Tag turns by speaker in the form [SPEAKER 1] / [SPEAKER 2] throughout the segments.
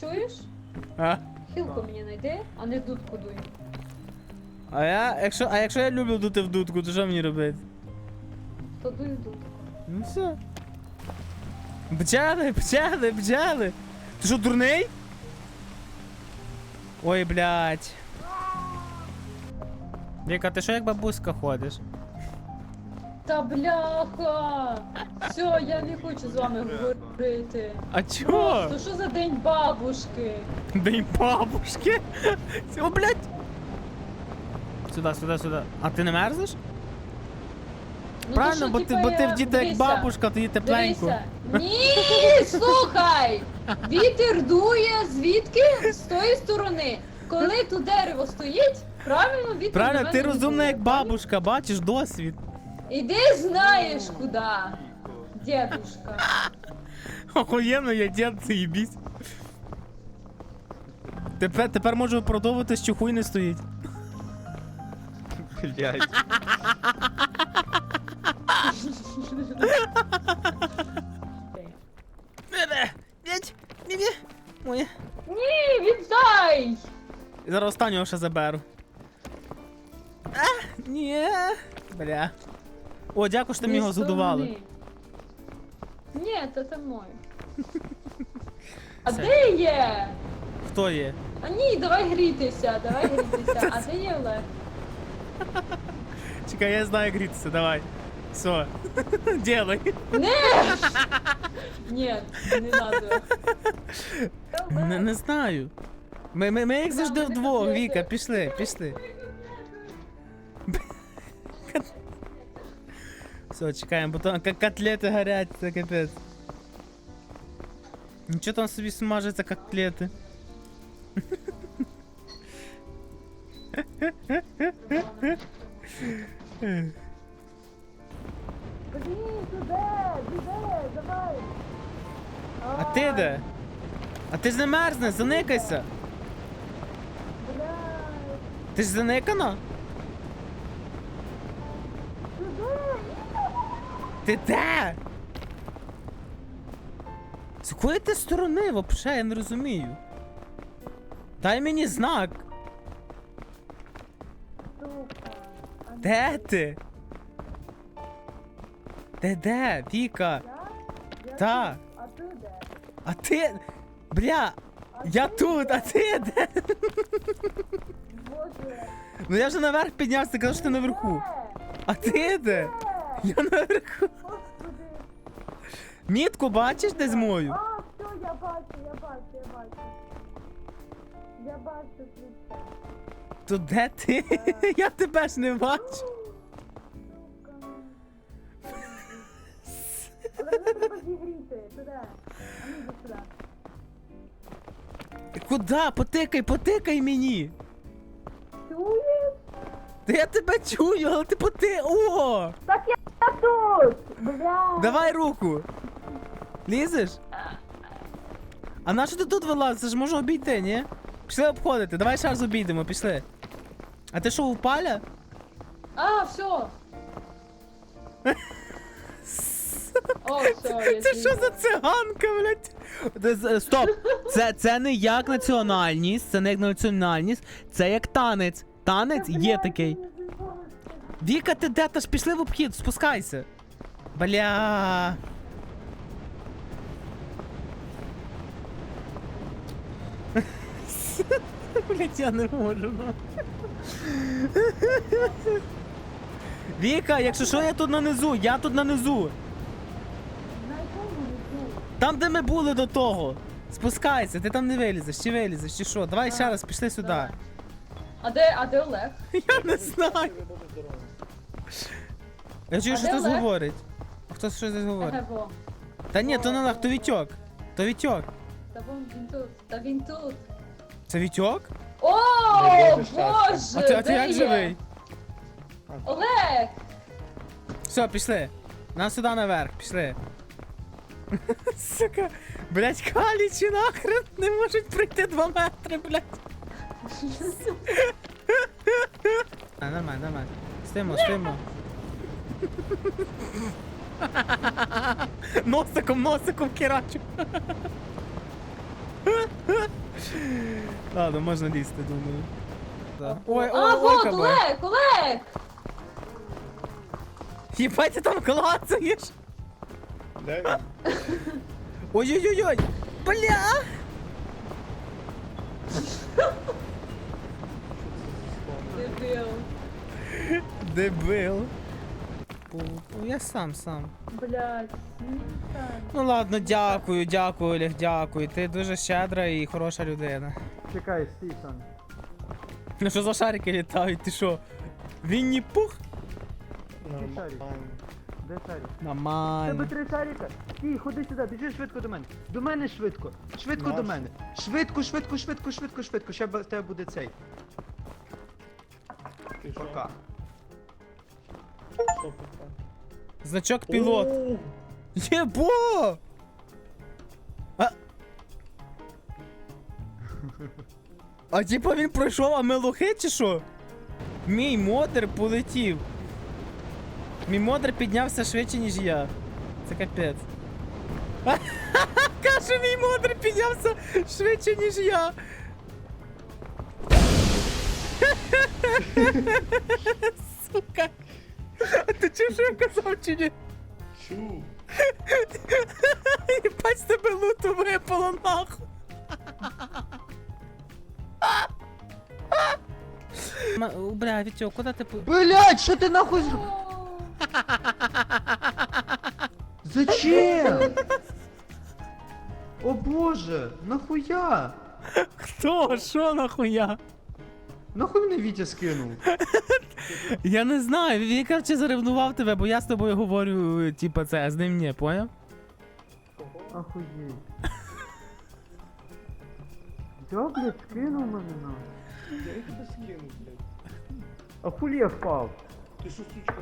[SPEAKER 1] Чуєш?
[SPEAKER 2] А?
[SPEAKER 1] Хілку мені знайди, а не дудку дуй.
[SPEAKER 2] А я, якщо, а якщо я люблю дути в дудку, то що мені робити?
[SPEAKER 1] То дуй в дудку.
[SPEAKER 2] Ну все. Бджели, бджели, бджели. Ти що, дурний? Ой, блядь. Віка, ти що як бабуська ходиш?
[SPEAKER 1] Та бляха! Все, я не хочу з вами говорити.
[SPEAKER 2] А чого?
[SPEAKER 1] Просто що за день бабушки?
[SPEAKER 2] День бабушки. О, блядь. Сюди, сюди, сюди. А ти не мерзнеш?
[SPEAKER 1] Ну,
[SPEAKER 2] Правильно, бо ти, бо ти
[SPEAKER 1] я-
[SPEAKER 2] в діта як бабушка, тоді тепленько.
[SPEAKER 1] Дивися. Ні, слухай! Вітер дує звідки? З тої сторони. Коли тут дерево стоїть, правильно вітер
[SPEAKER 2] Правильно, ти розумна
[SPEAKER 1] дує,
[SPEAKER 2] як бабушка, бачиш досвід.
[SPEAKER 1] Іди знаєш куди, дедушка.
[SPEAKER 2] Охуєнно, я дід, заєбісь. Тепер, тепер можу продовжувати, що хуй не стоїть.
[SPEAKER 3] Блять.
[SPEAKER 2] Бебе, дядь, моє.
[SPEAKER 1] Ні, віддай!
[SPEAKER 2] Зараз останнього ще заберу. А, ні. Бля. О, дякую, що ти мені його задували.
[SPEAKER 1] Ні, це це моє. А
[SPEAKER 2] Все.
[SPEAKER 1] де є?
[SPEAKER 2] Хто є?
[SPEAKER 1] А ні, давай грітися, давай грітися. А де є Олег?
[SPEAKER 2] Чекай, я знаю як грітися, давай. Все. Делай.
[SPEAKER 1] Ні, не надо.
[SPEAKER 2] Не, не знаю. Ми, ми, ми як завжди вдвох. Віка, пішли, пішли. Все, чекаємо, бо там котлети горять, це капець. Нічого там собі смажаться котлети.
[SPEAKER 1] Блін, туди, туди, давай.
[SPEAKER 2] А ти де? А ти ж не мерзнеш, заникайся. Ти ж заникана? Ти де? З якої ти сторони вообще, я не розумію. Дай мені знак. Де ти? Де де? Віка? Та.
[SPEAKER 1] А ти де?
[SPEAKER 2] А ти. Бля! Я тут, а ти де?
[SPEAKER 1] Боже.
[SPEAKER 2] Ну я вже наверх піднявся, ти казав, що ти наверху. А ти де? Я наверху. Мітку бачиш десь мою?
[SPEAKER 1] А, все, я бачу, я бачу, я бачу. Я бачу звідси.
[SPEAKER 2] То де ти? Я тебе ж не бачу.
[SPEAKER 1] Але мене треба зігріти, туди. А ну йди сюди.
[SPEAKER 2] Куда? Потикай, потикай мені.
[SPEAKER 1] Чуєш?
[SPEAKER 2] Та я тебе чую, але типу ти. О!
[SPEAKER 1] Так я тут! Бля.
[SPEAKER 2] Давай руку. Лізеш? А на що ти тут вилазиш? Це ж можна обійти, ні? Пішли обходити, давай ще раз обійдемо, пішли. А ти що, упаля?
[SPEAKER 1] А, все. О, все, я
[SPEAKER 2] Це що за циганка, блядь? З- Стоп! Це, це не як національність, це не як національність, це як танець. Танець є такий. Віка, ти де? Та ж пішли в обхід, спускайся. Бля. Блять, я не можу. ну. Віка, якщо що, я тут нанизу, я тут нанизу. Там, де ми були до того. Спускайся, ти там не вилізеш, чи вилізеш, чи що. Давай ще раз, пішли сюди.
[SPEAKER 1] А де, а де Олег?
[SPEAKER 2] Я не знаю. Я чую,
[SPEAKER 1] А
[SPEAKER 2] що
[SPEAKER 1] де
[SPEAKER 2] хтось
[SPEAKER 1] Олег?
[SPEAKER 2] говорить. Хтось щось говорить.
[SPEAKER 1] Еге, во.
[SPEAKER 2] Та ні, то не Олег, то Вітьок. То Вітьок.
[SPEAKER 1] Та вон він тут, та він тут.
[SPEAKER 2] Це Вітьок?
[SPEAKER 1] О,
[SPEAKER 3] Не
[SPEAKER 1] боже!
[SPEAKER 2] А ти, а ти
[SPEAKER 1] де
[SPEAKER 2] як
[SPEAKER 1] є?
[SPEAKER 2] живий?
[SPEAKER 1] Олег!
[SPEAKER 2] Все, пішли. Нам сюди наверх, пішли. Сука, блять, калічі нахрен не можуть пройти два метри, блять. А, нормально, нормально. Стоїмо, стоїмо. носиком, носиком керачу. Ладно, можна лізти, думаю. Да. Ой,
[SPEAKER 1] а,
[SPEAKER 2] ой,
[SPEAKER 1] вот,
[SPEAKER 2] ой, кабе.
[SPEAKER 1] Олег, Олег!
[SPEAKER 2] Єбать, ти там клацаєш.
[SPEAKER 3] Де він?
[SPEAKER 2] Ой-ой-ой-ой! Бля!
[SPEAKER 1] Дебіл.
[SPEAKER 2] Дебил. Я сам сам.
[SPEAKER 1] Блядь.
[SPEAKER 2] Ну ладно, дякую, дякую, Олег, дякую. Ти дуже щедра і хороша людина.
[SPEAKER 3] Чекай, стій сам.
[SPEAKER 2] Ну що за шарики літають, ти що? Вінні пух?
[SPEAKER 3] Нормально. Де шарик? Тебе
[SPEAKER 2] Нормально.
[SPEAKER 3] три шарика. Стій, ходи сюди, біжи швидко до мене. До мене швидко. Швидко до
[SPEAKER 2] Наш.
[SPEAKER 3] мене. Швидко, швидко, швидко, швидко, швидко. Ще в тебе буде цей. Пока.
[SPEAKER 2] Значок пілот. Єбо! А... а типа він пройшов, а ми лохи чи що? Мій модер полетів. Мій модер піднявся швидше, ніж я. Це капець. Каже, мій модер піднявся швидше, ніж я. Сука. А ти чув, що я казав чи ні?
[SPEAKER 4] Чу.
[SPEAKER 2] Єбать з тебе луту випало нахуй. Ма- Бля, Вітьо, куди ти по...
[SPEAKER 3] Блять, що ти нахуй зроб... Зачем? О боже, нахуя?
[SPEAKER 2] Хто? Що нахуя?
[SPEAKER 3] Нахуй мене Вітя скинув?
[SPEAKER 2] Я не знаю, він короче заревнував тебе, бо я з тобою говорю, типа це, а з ним ні, поняв?
[SPEAKER 3] Охуєть. Я, блядь, скинув мене нахуй.
[SPEAKER 4] Я їх тебе скинув, блядь.
[SPEAKER 3] А хулі я впав?
[SPEAKER 4] Ти що, сучка?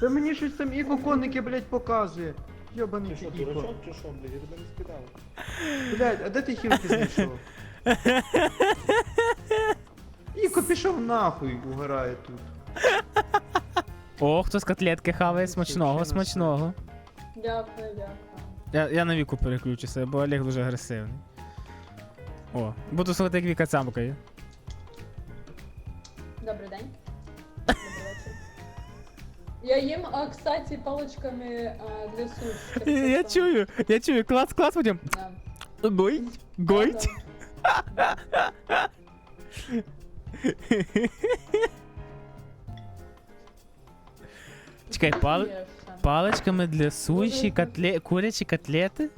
[SPEAKER 3] Та мені щось там іко коники, блядь, показує. Йобаний
[SPEAKER 4] Ти
[SPEAKER 3] ти
[SPEAKER 4] що,
[SPEAKER 3] іко.
[SPEAKER 4] дурачок чи що, блядь? Я тебе не скидав.
[SPEAKER 3] Блядь, а де ти хілки знайшов? Іко пішов нахуй, угорає тут.
[SPEAKER 2] О, хто з котлетки хаває смачного, смачного.
[SPEAKER 1] Дякую, дякую.
[SPEAKER 2] Я, я на віку переключуся, бо Олег дуже агресивний. О, буду слухати, як Віка цямкає.
[SPEAKER 1] Добрий день. Добрий вечір. Я їм, а, кстати, паличками а, для суш.
[SPEAKER 2] Я чую, я чую, клац, клац потім.
[SPEAKER 1] Да.
[SPEAKER 2] Гойть, гойть. Чекай, пал... Паличками для суші, котле... курячі котлети?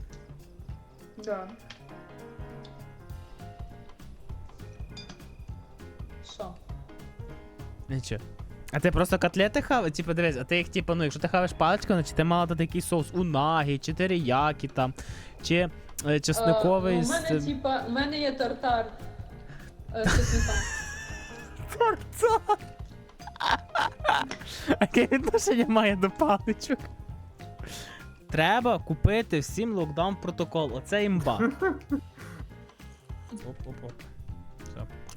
[SPEAKER 1] Да. Що?
[SPEAKER 2] Нічого. А ти просто котлети хаваєш? Типа дивись, а ти їх типа, ну якщо ти хаваєш паличками, чи ти мала дати якийсь соус унагі, чи териякі там, чи е, чесниковий
[SPEAKER 1] Е, У
[SPEAKER 2] з.
[SPEAKER 1] мене, типа, у мене є тартар. Е, з чесником.
[SPEAKER 2] Торцо! Яке відношення має до паличок? Треба купити всім локдаун протокол. Оце імба. Оп-оп-оп.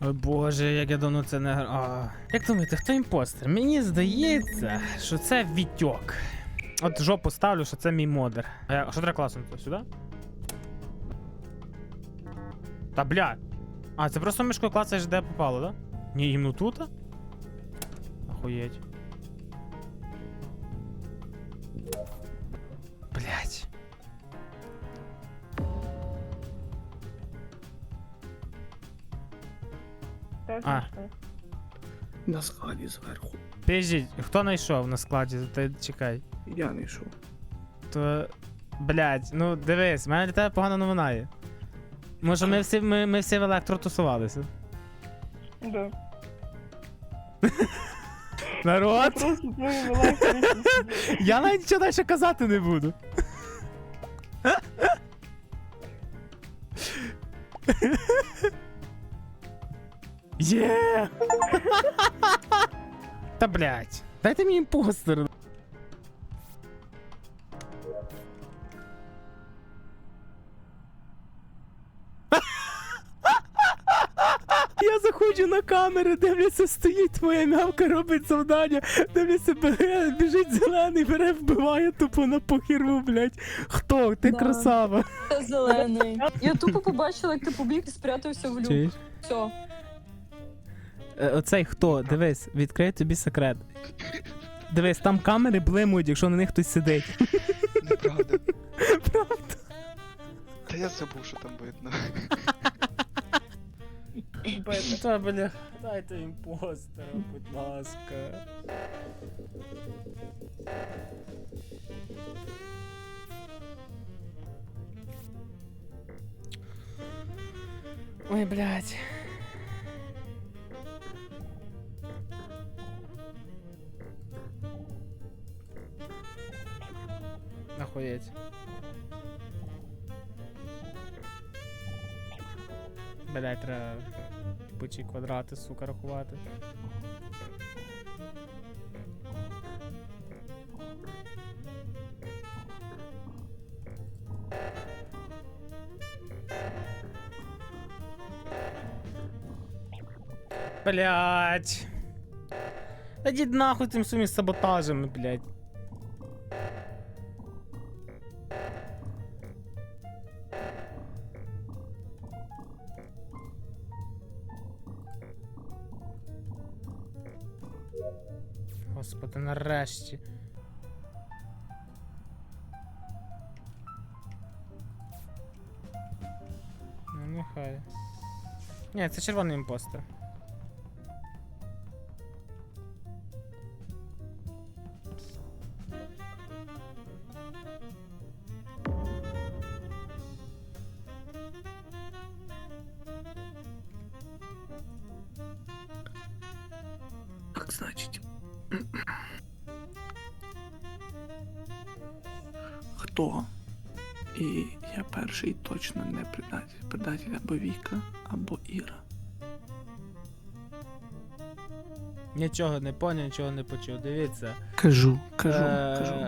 [SPEAKER 2] Ой боже, як я давно це не гра. А. Як думаєте, хто імпостер? Мені здається, що це Вітьок. От жопу ставлю, що це мій модер. А я- а що треба класнути? Сюди? Та бля. А, це просто мишкою клацаєш, де попало, да? Ні, іменно тут? Охуєть. Блять. А,
[SPEAKER 5] На складі зверху.
[SPEAKER 2] піжіть, хто знайшов на складі? Ти чекай.
[SPEAKER 5] Я не йшов.
[SPEAKER 2] То. Блять, ну дивись, в мене для тебе погана новина є. Може, ми всі, ми, ми всі в електро тусувалися.
[SPEAKER 5] Да.
[SPEAKER 2] Народ!
[SPEAKER 5] Просто твою.
[SPEAKER 2] Я навіть нічого далі казати не буду. Є! Та блять. Дайте мені імпостер. Камери, дивлюся, стоїть твоя мявка, робить завдання, дивлюся, бере, біжить зелений, бере, вбиває тупо на похірву, блядь. Хто? Ти
[SPEAKER 6] Да.
[SPEAKER 2] красава.
[SPEAKER 6] Це зелений. Я тупо побачила, як ти побіг і спрятався в люк.
[SPEAKER 2] Чуєш?
[SPEAKER 6] Все.
[SPEAKER 2] Е, Оцей хто? Дивись, відкрию тобі секрет. Дивись, там камери блимують, якщо на них хтось сидить.
[SPEAKER 7] Неправда.
[SPEAKER 2] Правда?
[SPEAKER 7] Та я забув, що там видно.
[SPEAKER 5] Вбити.
[SPEAKER 2] Та бля, дайте імпостера, будь ласка. Ой, блядь. Охуєть. Блять, треба типучі квадрати, сука, рахувати. Блять. Ідіть нахуй тим своїми саботажами, блять. Господи, нарешті. Ну, нехай. Ні, це червоний імпостер.
[SPEAKER 5] Предатель
[SPEAKER 2] Нічого не поняв, нічого не почув. Дивіться.
[SPEAKER 5] Кажу, кажу,
[SPEAKER 2] Е,
[SPEAKER 5] кажу.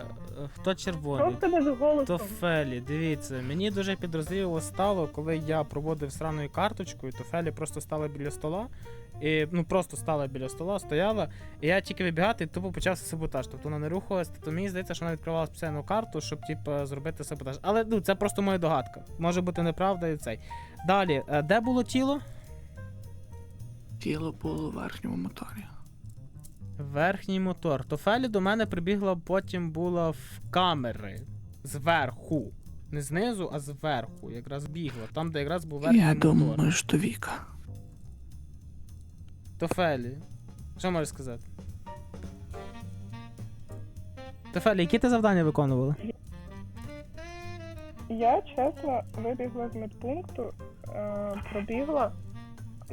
[SPEAKER 2] Хто червоний?
[SPEAKER 3] Просто без голосу.
[SPEAKER 2] То Фелі, дивіться, мені дуже підозріло стало, коли я проводив сраною карточкою, то Фелі просто стала біля стола. І, ну просто стала біля стола, стояла, і я тільки вибігати, і тупо почався саботаж. Тобто вона не рухалась, то мені здається, що вона відкривала спеціальну карту, щоб типу, зробити саботаж. Але ну, це просто моя догадка. Може бути неправда і цей. Далі, е, де було тіло?
[SPEAKER 5] Тіло було в верхньому моторі.
[SPEAKER 2] Верхній мотор. То Фелі до мене прибігла, потім була в камери. Зверху. Не знизу, а зверху. Якраз бігла. Там, де якраз був верхній
[SPEAKER 5] Я
[SPEAKER 2] мотор.
[SPEAKER 5] думаю, що Віка.
[SPEAKER 2] То Фелі. Що можеш сказати? То Фелі, які ти завдання виконувала?
[SPEAKER 8] Я чесно вибігла з медпункту, е, пробігла,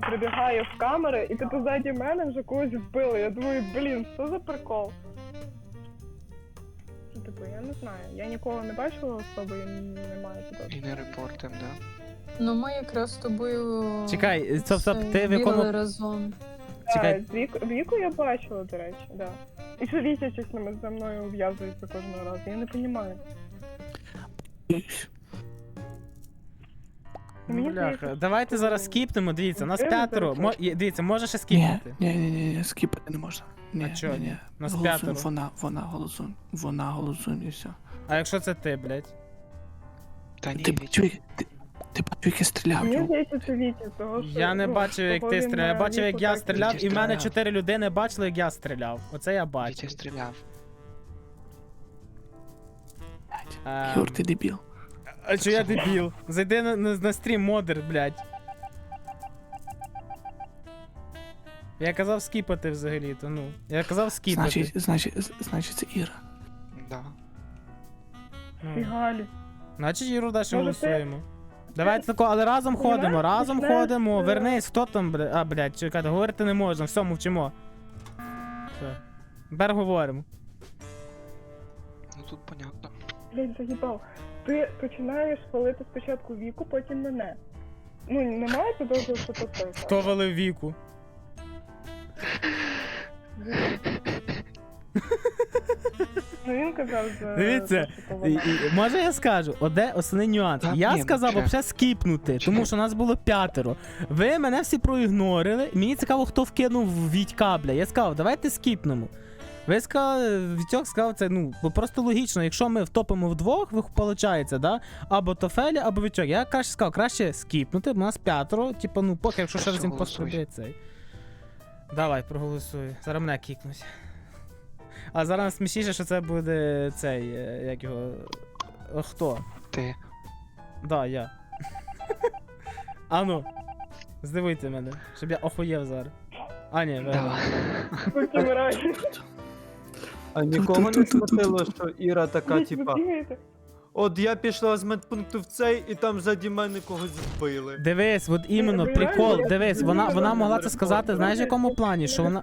[SPEAKER 8] прибігаю в камери, і типу ззаді мене вже когось вбили. Я думаю, блін, що за прикол? Ну, Типу, я не знаю. Я нікого не бачила особи і не маю туди.
[SPEAKER 7] І не репортим, да?
[SPEAKER 6] Ну ми якраз з тобою.
[SPEAKER 2] Чекай, стоп, стоп,
[SPEAKER 6] це,
[SPEAKER 2] ти
[SPEAKER 6] бігали
[SPEAKER 2] виконував.
[SPEAKER 6] разом.
[SPEAKER 2] Чекай.
[SPEAKER 8] Так, віку, віку я бачила, до речі, да. І що Вітя чесно за мною ув'язується кожного разу. Я не розумію. Мені
[SPEAKER 2] Ну, Бляха,
[SPEAKER 8] здається,
[SPEAKER 2] давайте
[SPEAKER 8] що-
[SPEAKER 2] зараз скіпнемо, дивіться, нас п'ятеро. Мо... є- Дивіться, може ще
[SPEAKER 5] Ні,
[SPEAKER 2] скіпнути.
[SPEAKER 5] ні, ні, ні, ні, скіпати не можна. Ні,
[SPEAKER 2] А чого
[SPEAKER 5] ні,
[SPEAKER 2] ні?
[SPEAKER 5] ні.
[SPEAKER 2] Нас
[SPEAKER 5] Голосуємо,
[SPEAKER 2] п'ятеро.
[SPEAKER 5] Вона, вона голосує. Вона голосує і все.
[SPEAKER 2] А якщо це ти, блядь?
[SPEAKER 7] Та ні,
[SPEAKER 5] Ти
[SPEAKER 7] Вітя.
[SPEAKER 5] бачив, як- ти, ти бачив, як я стріляв?
[SPEAKER 8] Мені здається, це Вітя, того що...
[SPEAKER 2] Я не
[SPEAKER 8] ну,
[SPEAKER 2] бачив, як
[SPEAKER 8] того
[SPEAKER 2] ти
[SPEAKER 8] він
[SPEAKER 2] стріляв. Я
[SPEAKER 8] на
[SPEAKER 2] бачив, як я
[SPEAKER 8] так
[SPEAKER 2] стріляв, і в мене
[SPEAKER 7] стріляв.
[SPEAKER 2] чотири людини бачили, як я стріляв. Оце я
[SPEAKER 7] Вітя
[SPEAKER 2] бачив.
[SPEAKER 7] стріляв.
[SPEAKER 2] Ем,
[SPEAKER 5] Юр, ти дебіл.
[SPEAKER 2] А що я дебіл? Зайди на, на, на стрім модер, блядь. Я казав скіпати взагалі, то ну. Я казав скіпати.
[SPEAKER 5] Значить, значить, значить, це Іра.
[SPEAKER 7] Да.
[SPEAKER 2] Ну.
[SPEAKER 8] Фігалі.
[SPEAKER 2] Значить, Іру далі
[SPEAKER 8] Може,
[SPEAKER 2] голосуємо. Давайте тако, але разом
[SPEAKER 8] Понімаєш?
[SPEAKER 2] ходимо, разом
[SPEAKER 8] Почнеш,
[SPEAKER 2] ходимо.
[SPEAKER 8] е,
[SPEAKER 2] Вернись, хто там, бля. А, блядь, чекайте, говорити не можна, все, мовчимо. Все. Тепер говоримо.
[SPEAKER 7] Ну тут понятно.
[SPEAKER 8] Блять, заїбав. Ти починаєш хвалити спочатку віку, потім мене. Ну, немає підозру, що то це.
[SPEAKER 2] Хто валив віку?
[SPEAKER 8] Ну, він казав за
[SPEAKER 2] Дивіться,
[SPEAKER 8] те, що
[SPEAKER 2] І,
[SPEAKER 8] вона.
[SPEAKER 2] і, може я скажу, оде основний нюанс.
[SPEAKER 7] Та
[SPEAKER 2] я
[SPEAKER 7] ні, ну
[SPEAKER 2] сказав
[SPEAKER 7] чесно.
[SPEAKER 2] взагалі скіпнути, тому
[SPEAKER 7] Чекай.
[SPEAKER 2] що нас було п'ятеро. Ви мене всі проігнорили. Мені цікаво, хто вкинув Вітька, бля. Я сказав, давайте скіпнемо. Ви сказали, Вітьок сказав це, ну, бо просто логічно, якщо ми втопимо вдвох, виходить, да? Або Тофеля, або Вітьок. Я краще сказав, краще скіпнути, бо нас п'ятеро, типу, ну, поки якщо ще раз він
[SPEAKER 7] Голосуй.
[SPEAKER 2] цей. Давай, проголосуй. Зараз мене кікнуть. А зараз смішніше, що це буде цей, е, як його. е, Хто?
[SPEAKER 7] Ти.
[SPEAKER 2] Да, я. Ану, здивуйте мене, щоб я охуєв зараз. А, ні, ви.
[SPEAKER 7] Давай.
[SPEAKER 3] А нікого не смутило, що Іра така, типа. От я пішла з медпункту в цей, і там ззаді мене когось збили.
[SPEAKER 2] Дивись, от іменно прикол, дивись, вона, вона могла це сказати, знаєш, в якому плані, що вона,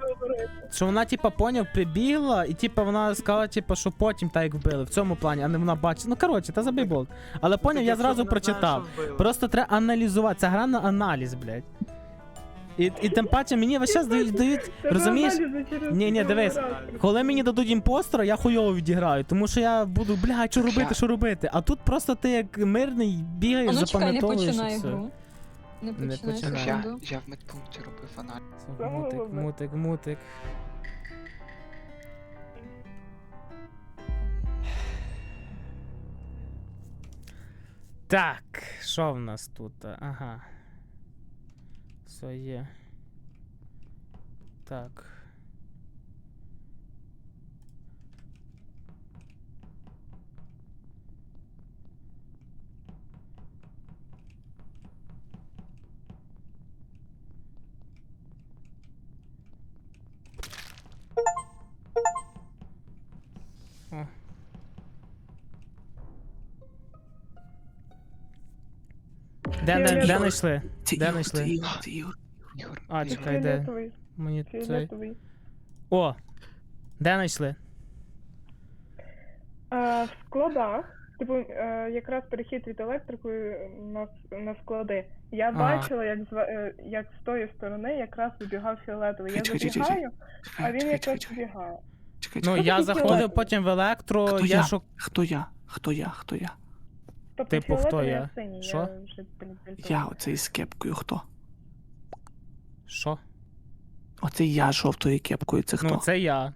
[SPEAKER 2] що вона, типа, поняв, прибігла, і типа вона сказала, типа, що потім так як вбили, в цьому плані, а не вона бачить. Ну коротше, та забий болт. Але поняв, я зразу прочитав. Просто треба аналізувати. Це гра на аналіз, блядь. І, і тим паче мені весь час дають, дають розумієш? Ні, ні, дивись. Коли мені дадуть імпостера, я хуйово відіграю, тому що я буду, бля, що робити, що робити. А тут просто ти як мирний бігаєш,
[SPEAKER 6] А ну чекай, не
[SPEAKER 2] запам'ятовуєш. і
[SPEAKER 6] починай
[SPEAKER 2] все.
[SPEAKER 6] гру. Не
[SPEAKER 2] Не
[SPEAKER 6] починай
[SPEAKER 2] починай.
[SPEAKER 7] Я,
[SPEAKER 6] секунду.
[SPEAKER 7] я в медпункті робив аналіз.
[SPEAKER 2] Мутик, мутик, мутик. Так, що в нас тут? Ага. Все є. Так. Де, де, де
[SPEAKER 8] Фіолетовий.
[SPEAKER 2] знайшли? Де знайшли? А, чекай, де?
[SPEAKER 8] Фіолетовий,
[SPEAKER 2] Мені цей.
[SPEAKER 8] фіолетовий.
[SPEAKER 2] О! Де знайшли?
[SPEAKER 8] А, в складах, типу, е, якраз перехід від електрикою на, с- на склади. Я бачила, як з, е, як з тої сторони якраз вибігав фіолетовий. Я
[SPEAKER 5] Чекай, чекай, чекай.
[SPEAKER 8] забігаю, а він
[SPEAKER 5] чекай,
[SPEAKER 8] якраз вибігає.
[SPEAKER 5] Чекай,
[SPEAKER 2] Ну,
[SPEAKER 5] чекай.
[SPEAKER 2] я заходив потім в електро,
[SPEAKER 5] Хто
[SPEAKER 2] я
[SPEAKER 5] я?
[SPEAKER 2] шук.
[SPEAKER 5] Хто я? Хто я? Хто я?
[SPEAKER 8] Тобто
[SPEAKER 2] Типу, хто
[SPEAKER 8] фіолетовий,
[SPEAKER 2] я?
[SPEAKER 8] а синій.
[SPEAKER 2] Що?
[SPEAKER 8] Я вже, блін,
[SPEAKER 5] оцей з кепкою хто?
[SPEAKER 2] Що?
[SPEAKER 5] Оцей я з жовтою кепкою, це хто?
[SPEAKER 2] Ну, це я.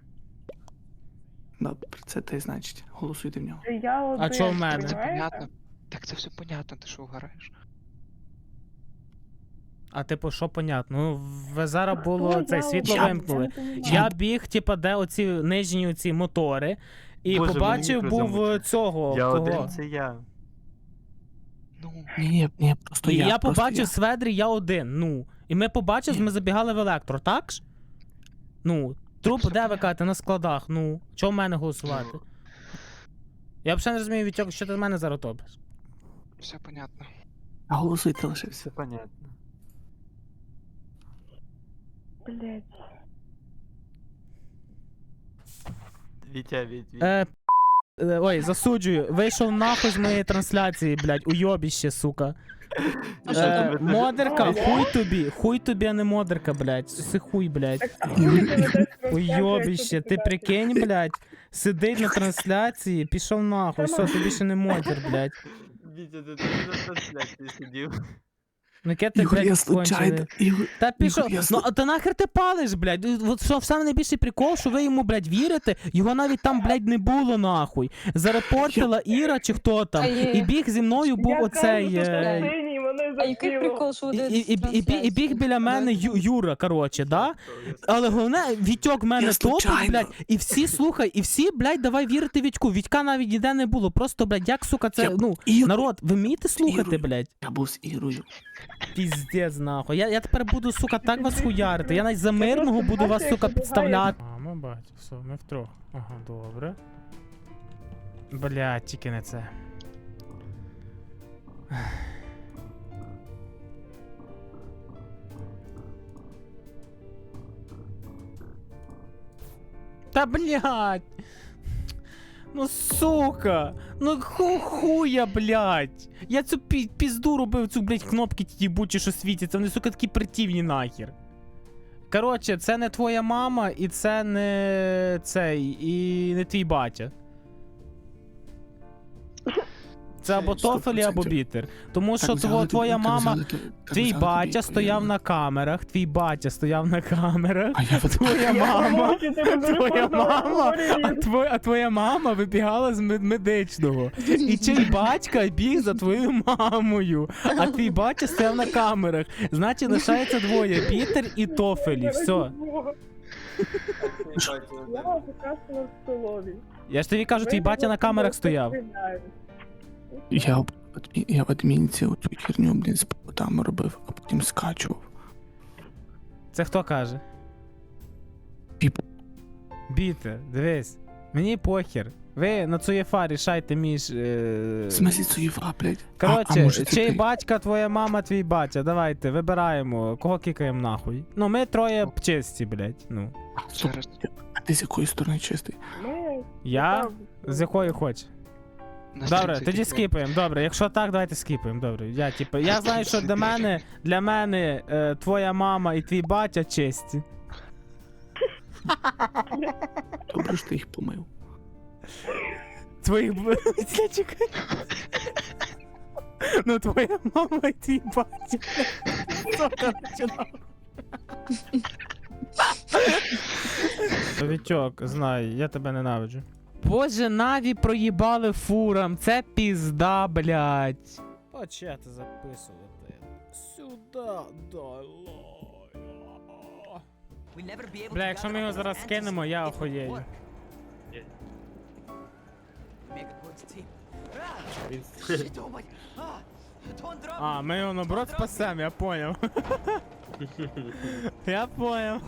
[SPEAKER 5] Добре, це ти, значить. Голосуйте в нього.
[SPEAKER 8] Це я один,
[SPEAKER 2] чо в мене?
[SPEAKER 7] Це
[SPEAKER 8] понімаєте?
[SPEAKER 7] понятно. Так це все понятно, ти що вгораєш?
[SPEAKER 2] А типу, що понятно? Ну, в зараз було
[SPEAKER 8] Хто
[SPEAKER 2] цей
[SPEAKER 8] я
[SPEAKER 2] світло
[SPEAKER 8] один?
[SPEAKER 2] вимкнули.
[SPEAKER 8] Я не понімаю.
[SPEAKER 2] Я біг, типа, де оці нижні оці мотори, і
[SPEAKER 3] Боже,
[SPEAKER 2] побачив був цього.
[SPEAKER 3] Я
[SPEAKER 2] кого?
[SPEAKER 3] один, це я.
[SPEAKER 7] Ну,
[SPEAKER 5] Ні, ні, ні, просто
[SPEAKER 2] І
[SPEAKER 5] я.
[SPEAKER 2] я
[SPEAKER 5] просто
[SPEAKER 2] побачив Сведрі, я один. Ну. І ми побачили,
[SPEAKER 5] Ні.
[SPEAKER 2] ми забігали в електро, так ж? Ну, труп
[SPEAKER 7] все
[SPEAKER 2] де
[SPEAKER 7] понятно.
[SPEAKER 2] викати на складах, ну. Чого в мене голосувати? Я взагалі не розумію, Вітьок, що ти в мене зараз робиш.
[SPEAKER 7] все понятно.
[SPEAKER 5] А голосуйте лише все.
[SPEAKER 3] Понятно.
[SPEAKER 8] Блять.
[SPEAKER 3] Вітя, Віть, Віть.
[SPEAKER 2] Е, е, ой, засуджую. Вийшов нахуй з моєї трансляції, блядь, уйобіще, сука.
[SPEAKER 6] А що
[SPEAKER 2] Е,
[SPEAKER 6] там?
[SPEAKER 2] модерка, хуй тобі, хуй тобі, а не модерка, блядь. Суси хуй, блядь.
[SPEAKER 8] Ти
[SPEAKER 2] Уйобіще, ти прикинь, блядь, сидить на трансляції, пішов нахуй, все, тобі ще не модер, блядь.
[SPEAKER 3] Вітя, ти на трансляції сидів.
[SPEAKER 2] Ну яке ти,
[SPEAKER 5] Ігор, я
[SPEAKER 2] блядь,
[SPEAKER 5] случайно.
[SPEAKER 2] кончений.
[SPEAKER 5] Ігор,
[SPEAKER 2] Та пішов.
[SPEAKER 5] я
[SPEAKER 2] Ну а то нахер ти палиш, блядь. От що саме найбільший прикол, що ви йому, блядь, вірите, його навіть там, блядь, не було нахуй. Зарепортила Іра чи хто там,
[SPEAKER 6] А є-
[SPEAKER 2] і біг зі мною був
[SPEAKER 8] Я
[SPEAKER 2] оцей.
[SPEAKER 8] кажу, що
[SPEAKER 2] е,
[SPEAKER 6] А який прикол, що
[SPEAKER 2] І, і, і, і, і, і біг біля мене Ю, Юра, коротше, да? Але головне, Вітьок мене
[SPEAKER 5] Я
[SPEAKER 2] топить, блядь, і всі, слухай, і всі, блядь, давай вірити Вітьку. Вітька навіть ніде не було. Просто, блядь, як, сука, це,
[SPEAKER 5] Я-
[SPEAKER 2] ну,
[SPEAKER 5] Ігор,
[SPEAKER 2] народ, ви вмієте слухати,
[SPEAKER 5] Ігор.
[SPEAKER 2] блядь?
[SPEAKER 5] Я був з Ірою.
[SPEAKER 2] Піздець, нахуй. Я, я тепер буду, сука, так вас хуярити. Я навіть за мирного буду вас, сука, підставляти. А, ми бачимо, все, ми втрьох. Ага, добре. Блядь, тільки не це. Та блядь! Ну сука! Ну ху хуя, блядь! Я цю пі- пізду робив, цю, блядь, кнопки ті бучі, що світяться, вони, сука, такі притівні нахер. Коротше, це не твоя мама, і це не цей, і не твій батя. Це або тофелі, або бітер. Тому що твоя
[SPEAKER 5] так
[SPEAKER 2] мама.
[SPEAKER 5] взяли так
[SPEAKER 2] Твій
[SPEAKER 5] взяли
[SPEAKER 2] батя стояв
[SPEAKER 5] я-
[SPEAKER 2] на камерах, твій батя стояв на камерах,
[SPEAKER 5] А я от-
[SPEAKER 2] твоя мама. Твоя мама, а твоя, а твоя мама вибігала з медичного. І чий батька біг за твоєю мамою, а твій батя стояв на камерах. Значить, лишається двоє: Пітер і Тофелі. Все.
[SPEAKER 8] Я
[SPEAKER 2] ж тобі кажу, твій батя на камерах стояв.
[SPEAKER 5] Я, я в адмінці оцю херню, блін, з там робив, а потім скачував.
[SPEAKER 2] Це хто каже?
[SPEAKER 5] Піп.
[SPEAKER 2] Бітер, дивись. Мені похер. Ви на Цуєфа рішайте між. Е...
[SPEAKER 5] В смислі Цуєва, блядь.
[SPEAKER 2] Коротше, чий
[SPEAKER 5] ти?
[SPEAKER 2] батька, твоя мама, твій батя. Давайте, вибираємо. Кого кікаємо нахуй. Ну, ми троє чисті, блядь. Ну.
[SPEAKER 5] А, а ти з якої сторони чистий?
[SPEAKER 8] Ми
[SPEAKER 2] Я? З якої хоч.
[SPEAKER 7] На
[SPEAKER 2] Добре,
[SPEAKER 7] стрімці
[SPEAKER 2] тоді
[SPEAKER 7] тільки-
[SPEAKER 2] скіпаємо. Добре, якщо так, давайте скіпаємо. Добре. Я типу, я знаю, що для мене, для мене е, твоя мама і твій батя чисті.
[SPEAKER 5] Добре, що ти їх помив.
[SPEAKER 2] Твоїх б- Чекай, чекай. Ну, твоя мама і твій батя. Сука, починав. Вітьок, знай, я тебе ненавиджу. Боже, Наві проїбали фурам, це пізда, блядь. Почати записувати. Сюда, Бля, якщо ми його зараз скинемо, я охуєю. А, ми його наоборот спасем, я понял. Я понял.